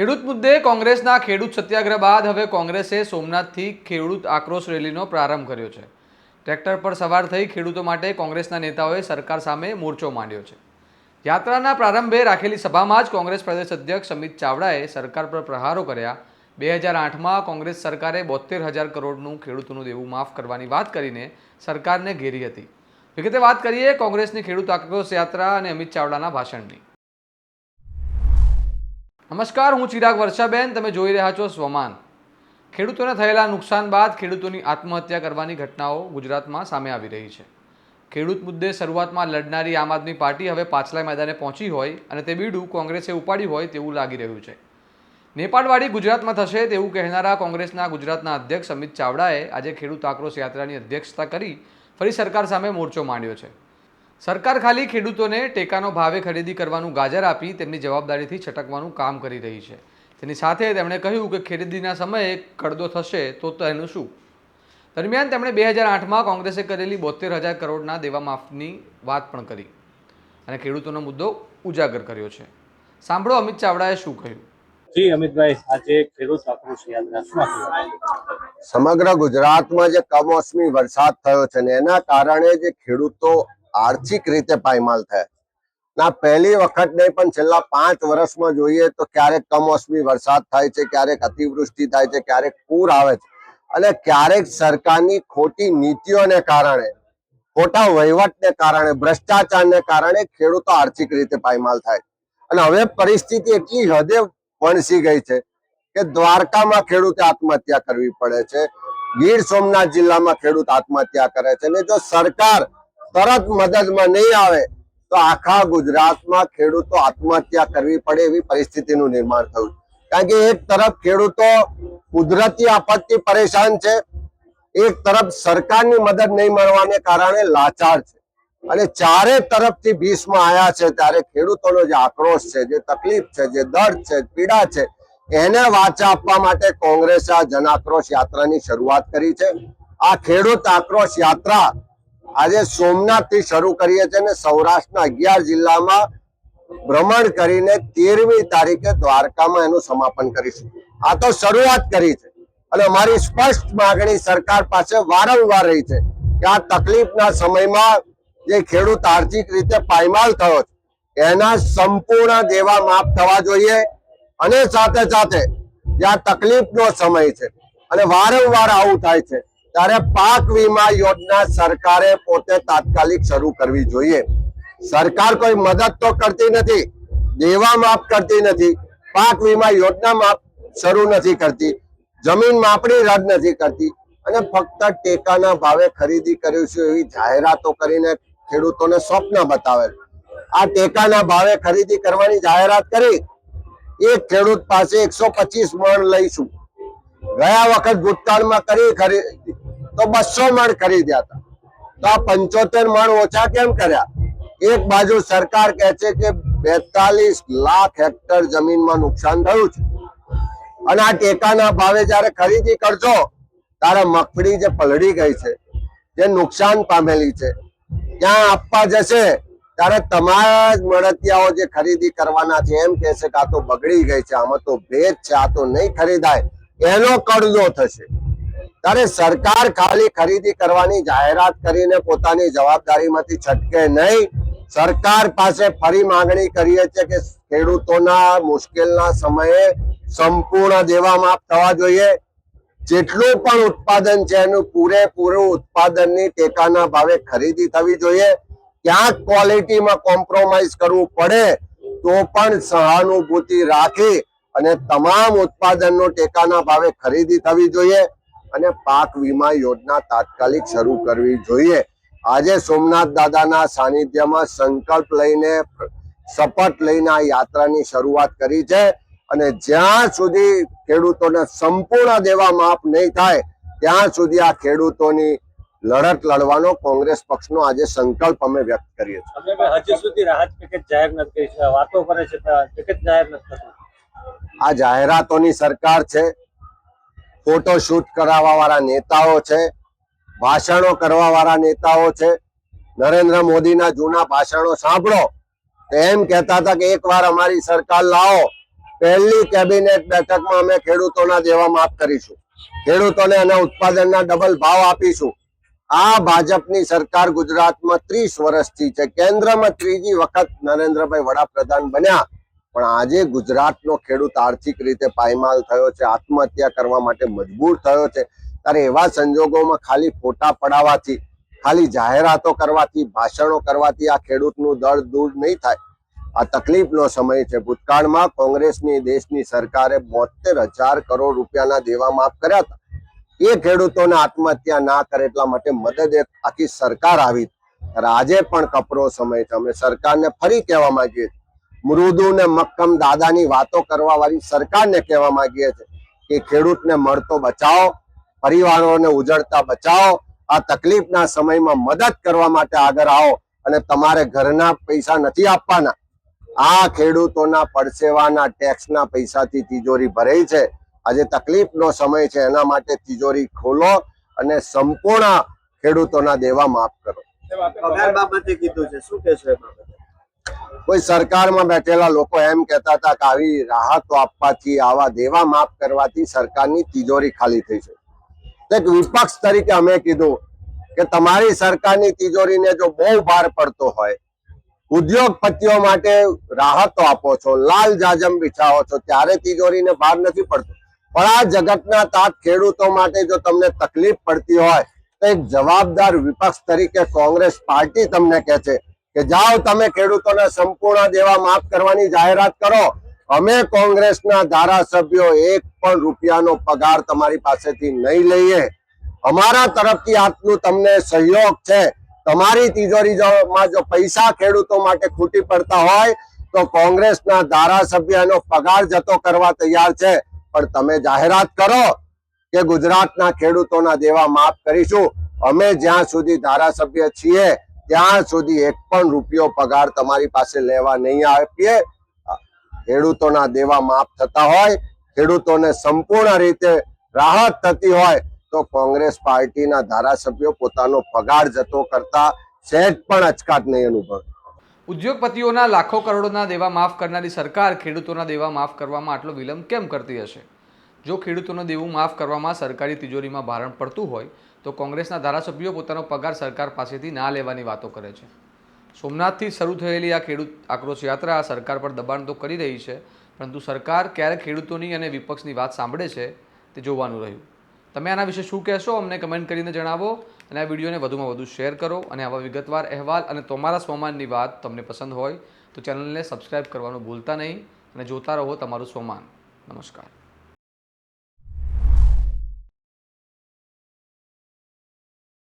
ખેડૂત મુદ્દે કોંગ્રેસના ખેડૂત સત્યાગ્રહ બાદ હવે કોંગ્રેસે સોમનાથથી ખેડૂત આક્રોશ રેલીનો પ્રારંભ કર્યો છે. ટ્રેક્ટર પર સવાર થઈ ખેડૂતો માટે કોંગ્રેસના નેતાઓએ સરકાર સામે મોરચો માંડ્યો છે. યાત્રાના પ્રારંભે રાખેલી સભામાં જ કોંગ્રેસ પ્રદેશ અધ્યક્ષ અમિત ચાવડાએ સરકાર પર પ્રહારો કર્યા. બે હજાર આઠમાં કોંગ્રેસ સરકારે બોતેર હજાર કરોડનું ખેડૂતોનું દેવું માફ કરવાની વાત કરીને સરકારને ઘેરી હતી. વિગતે વાત કરીએ કોંગ્રેસની ખેડૂત આક્રોશ યાત્રા અને અમિત ચાવડાના ભાષણની. નમસ્કાર, હું ચિરાગ વર્ષાબેન, તમે જોઈ રહ્યા છો સ્વમાન. ખેડૂતોને થયેલા નુકસાન બાદ ખેડૂતોની આત્મહત્યા કરવાની ઘટનાઓ ગુજરાતમાં સામે આવી રહી છે. ખેડૂત મુદ્દે શરૂઆતમાં લડનારી આમ આદમી પાર્ટી હવે પાછલા મેદાને પહોંચી હોય અને તે બીડું કોંગ્રેસે ઉપાડ્યું હોય તેવું લાગી રહ્યું છે. નેપાળવાડી ગુજરાતમાં થશે તેવું કહેનારા કોંગ્રેસના ગુજરાતના અધ્યક્ષ અમિત ચાવડાએ આજે ખેડૂત આક્રોશ યાત્રાની અધ્યક્ષતા કરી ફરી સરકાર સામે મોરચો માંડ્યો છે. સરકાર ખાલી ખેડૂતોને ટેકાનો ભાવે ખરીદી કરવાનું ગાજર આપી તેમની જવાબદારીથી છટકવાનું કામ કરી રહી છે. તેની સાથે તેમણે કહ્યું કે ખરીદીના સમયે કડદો થશે તો તેનું શું? દરમિયાન તેમણે બે હજાર આઠમાં કોંગ્રેસે કરેલી બોતેર હજાર કરોડના દેવા માફની વાત પણ કરી અને ખેડૂતોનો મુદ્દો ઉજાગર કર્યો છે. સાંભળો અમિત ચાવડાએ શું કહ્યું? જી અમિતભાઈ આજે ખેડૂત આક્રોશ સમગ્ર ગુજરાતમાં જે કમોસમી વરસાદ થયો છે ને એના કારણે જે ખેડૂતો આર્થિક રીતે પાયમાલ થયા. ના, પહેલી વખત નહીં, પણ છેલ્લા પાંચ વર્ષમાં જોઈએ તો ક્યારેક કમોસમી વરસાદ થાય છે, ક્યારેક અતિવૃષ્ટિ થાય છે, ક્યારેક પૂર આવે છે. અને ક્યારેક સરકારની ખોટી નીતિઓને કારણે, ખોટા વહીવટને કારણે, ભ્રષ્ટાચારને કારણે ખેડૂતો આર્થિક રીતે પાયમાલ થાય. અને હવે પરિસ્થિતિ એટલી હદે વણસી ગઈ છે કે દ્વારકામાં ખેડૂતે આત્મહત્યા કરવી પડે છે. ગીર સોમનાથ જિલ્લામાં ખેડૂત આત્મહત્યા કરે છે. અને જો સરકાર તરત મદદમાં નહીં આવે, તો આખા ગુજરાતમાં ખેડૂતો આત્મહત્યા કરવી પડે એવી પરિસ્થિતિનું નિર્માણ થયું. કારણ કે એક તરફ ખેડૂતો કુદરતી આપત્તિ પરેશાન છે, એક તરફ સરકારની મદદ નહીં મળવાને કારણે લાચાર છે. અને ચારે તરફથી ભીષમાં આયા છે ત્યારે ખેડૂતોનો જે આક્રોશ છે, જે તકલીફ છે, જે દર્દ છે, પીડા છે, એને વાચા આપવા માટે કોંગ્રેસે આ જન આક્રોશ યાત્રાની શરૂઆત કરી છે. આ ખેડૂત આક્રોશ યાત્રા આજે સોમનાથથી શરૂ કરીએ છીએ અને સૌરાષ્ટ્રના અગિયાર જિલ્લામાં ભ્રમણ કરીને તેરમી તારીખે દ્વારકામાં એનું સમાપન કરીશું. આ તો શરૂઆત કરી છે. અને અમારી સ્પષ્ટ માગણી સરકાર પાસે વારંવાર રહી છે કે આ તકલીફના સમયમાં જે ખેડૂત આર્થિક રીતે પાયમાલ થયો છે, એના સંપૂર્ણ દેવા માફ થવા જોઈએ. અને સાથે સાથે જે આ તકલીફનો સમય છે અને વારંવાર આવું થાય છે ત્યારે પાક વીમા યોજના સરકારે પોતે તાત્કાલિક શરૂ કરવી જોઈએ સરકાર કોઈ મદદ તો કરતી નથી, દેવા માફ કરતી નથી, પાક વીમા યોજના માફ શરૂ નથી કરતી, જમીન માપણી રદ નથી કરતી અને ફક્ત ટેકાના ભાવે ખરીદી કરીશું એવી જાહેરાતો કરીને ખેડૂતોને સ્વપ્ન બતાવે છે. આ ટેકાના ભાવે ખરીદી કરવાની જાહેરાત કરી એક ખેડૂત પાસે એકસો પચીસ મણ લઈશું ગયા વખત ભૂતકાળમાં કરી તો બસો મણ ખરીદ્યા હતા. તો આ પંચોતેર મણ ઓછા કેમ કર્યા? એક બાજુ સરકાર કહે છે કે બેતાલીસ લાખ હેક્ટર જમીનમાં નુકસાન થયું છે. અને આ ટેકાના ભાવે જયારે ખરીદી કરજો, ત્યારે મગફળી જે પલળી ગઈ છે, જે નુકસાન પામેલી છે, ત્યાં આપવા જશે, ત્યારે તમારા જ મળતિયાઓ જે ખરીદી કરવાના છે, એમ કહેશે કે આ તો બગડી ગઈ છે, આમાં તો ભેજ છે, આ તો નહીં ખરીદાય, એનો કરજો થશે. ત્યારે સરકાર ખાલી ખરીદી કરવાની જાહેરાત કરીને પોતાની જવાબદારીમાંથી છટકે નહીં. સરકાર પાસે ફરી માંગણી કરીએ છીએ કે ખેડૂતોના મુશ્કેલના સમયે સંપૂર્ણ દેવા માફ થવા જોઈએ. જેટલું પણ ઉત્પાદન છે એનું પૂરેપૂરું ઉત્પાદનની ટેકાના ભાવે ખરીદી થવી જોઈએ. ક્યાંક ક્વોલિટીમાં કોમ્પ્રોમાઇઝ કરવું પડે તો પણ સહાનુભૂતિ રાખી અને તમામ ઉત્પાદનનો ટેકાના ભાવે ખરીદી થવી જોઈએ. અને પાક વીમા યોજના તાત્કાલિક શરૂ કરવી જોઈએ. આજે સોમનાથ દાદાના સાનિધ્યમાં સંકલ્પ લઈને શપથ લઈને આ યાત્રાની શરૂઆત કરી છે અને જ્યાં સુધી ખેડૂતોને સંપૂર્ણ દેવા માફ નહીં થાય ત્યાં સુધી આ ખેડૂતોની લડત લડવાનો કોંગ્રેસ પક્ષનો આજે સંકલ્પ અમે વ્યક્ત કરીએ છીએ. હજી સુધી રાહત પેકેજ જાહેર નથી કરી છે. વાતો કરે છે પેકેજ જાહેર નથી આ જાહેરાતોની સરકાર છે ફોટો શૂટ કરાવવા વાળા નેતાઓ છે, ભાષણો કરવા વાળા નેતાઓ છે. નરેન્દ્ર મોદીના જૂના ભાષણો સાંભળો. એમ કહેતા હતા કે એકવાર અમારી સરકાર લાવો. પહેલી કેબિનેટ બેઠકમાં અમે ખેડૂતોના દેવા માફ કરીશું. ખેડૂતોને એના ઉત્પાદનના ડબલ ભાવ આપીશું. આ ભાજપની સરકાર ગુજરાતમાં ત્રીસ વર્ષથી છે. કેન્દ્રમાં ત્રીજી વખત નરેન્દ્રભાઈ વડાપ્રધાન બન્યા. પણ આજે ગુજરાતનો ખેડૂત આર્થિક રીતે પાયમાલ થયો છે, આત્મહત્યા કરવા માટે મજબૂર થયો છે. ત્યારે એવા સંજોગોમાં ખાલી ફોટા પડાવવાથી ખાલી જાહેરાતો કરવાથી, ભાષણો કરવાથી આ ખેડૂતનું દર્દ દૂર નહીં થાય. આ તકલીફનો સમય છે. ભૂતકાળમાં કોંગ્રેસની, દેશની સરકારે બોતેર હજાર કરોડ રૂપિયાના દેવા માફ કર્યા હતા. એ ખેડૂતોને આત્મહત્યા ના કરે એટલા માટે મદદ આખી સરકાર આવી. આજે પણ કપરો સમય છે. અમે સરકારને ફરી કહેવા માંગીએ છીએ. મૃદુ ને મક્કમ દાદાની વાતો કરવા વાળી સરકારને કહેવા માંગીએ છીએ કે ખેડૂતને મળતો બચાવો, પરિવારોને ઉજળતા બચાવો, આ તકલીફના સમયમાં મદદ કરવા માટે આગળ આવો અને તમારે ઘરના પૈસા નથી આપવાના. આ ખેડૂતોના પડસેવાના ટેક્સના પૈસાથી તિજોરી ભરાઈ છે. આજે તકલીફનો સમય છે, એના માટે તિજોરી ખોલો અને સંપૂર્ણ ખેડૂતોના દેવા માફ કરો. પગાર બાબતે કીધું છે. શું કહેશો કોઈ સરકારમાં બેઠેલા લોકો એમ કહેતા હતા કે આવી રાહતો આપવાથી, આવા દેવા માફ કરવાથી સરકારની તિજોરી ખાલી થઈ છે. એક વિપક્ષ તરીકે અમે કીધું કે તમારી સરકારની તિજોરીને જો બહુ ભાર પડતો હોય, ઉદ્યોગપતિઓ માટે રાહતો આપો છો, લાલ જાજમ બિછાવો છો, ત્યારે તિજોરીને ભાર નથી પડતો. પણ આ જગતના તાત ખેડૂતો માટે જો તમને તકલીફ પડતી હોય, તો એક જવાબદાર વિપક્ષ તરીકે કોંગ્રેસ પાર્ટી તમને કહે છે કે જાઓ તમે ખેડૂતોને સંપૂર્ણ દેવા માફ કરવાની જાહેરાત કરો. અમે કોંગ્રેસના ધારાસભ્યો એક પણ રૂપિયાનો પગાર તમારી પાસેથી નહીં લઈએ. અમારા તરફથી આટલું તમને સહયોગ છે. તમારી તિજોરીમાં જો પૈસા ખેડૂતો માટે ખૂટી પડતા હોય, તો કોંગ્રેસના ધારાસભ્યનો પગાર જતો કરવા તૈયાર છે. પણ તમે જાહેરાત કરો કે ગુજરાતના ખેડૂતોના દેવા માફ કરીશું. અમે જ્યાં સુધી ધારાસભ્ય છીએ ત્યાં સુધી એક પણ રૂપિયો પગાર તમારી પાસે લેવા નહીં આપીએ. ખેડૂતોના દેવા માફ થતા હોય, ખેડૂતોને સંપૂર્ણ રીતે રાહત થતી હોય, તો કોંગ્રેસ પાર્ટીના ધારાસભ્યો પોતાનો પગાર જતો કરતા સહેજ પણ અચકાટ નહીં અનુભવે. ઉદ્યોગપતિઓના લાખો કરોડોના દેવા માફ કરનારી સરકાર ખેડૂતોના દેવા માફ કરવામાં આટલો વિલંબ કેમ કરતી હશે? જો ખેડૂતોનું દેવું માફ કરવામાં સરકારી તિજોરીમાં ભારણ પડતું હોય તો કોંગ્રેસના ધારાસભ્યો પોતાનો પગાર સરકાર પાસેથી ના લેવાની વાતો કરે છે. સોમનાથથી શરૂ થયેલી આ ખેડૂત આક્રોશ યાત્રા આ સરકાર પર દબાણ તો કરી રહી છે, પરંતુ સરકાર ક્યારે ખેડૂતોની અને વિપક્ષની વાત સાંભળે છે તે જોવાનું રહ્યું. તમે આના વિશે શું કહેશો અમને કમેન્ટ કરીને જણાવો અને આ વિડીયોને વધુમાં વધુ શેર કરો અને આવા વિગતવાર અહેવાલ અને તમારા સ્વમાનની વાત તમને પસંદ હોય તો ચેનલને સબસ્ક્રાઇબ કરવાનું ભૂલતા નહીં અને જોતા રહો તમારું સ્વમાન. નમસ્કાર.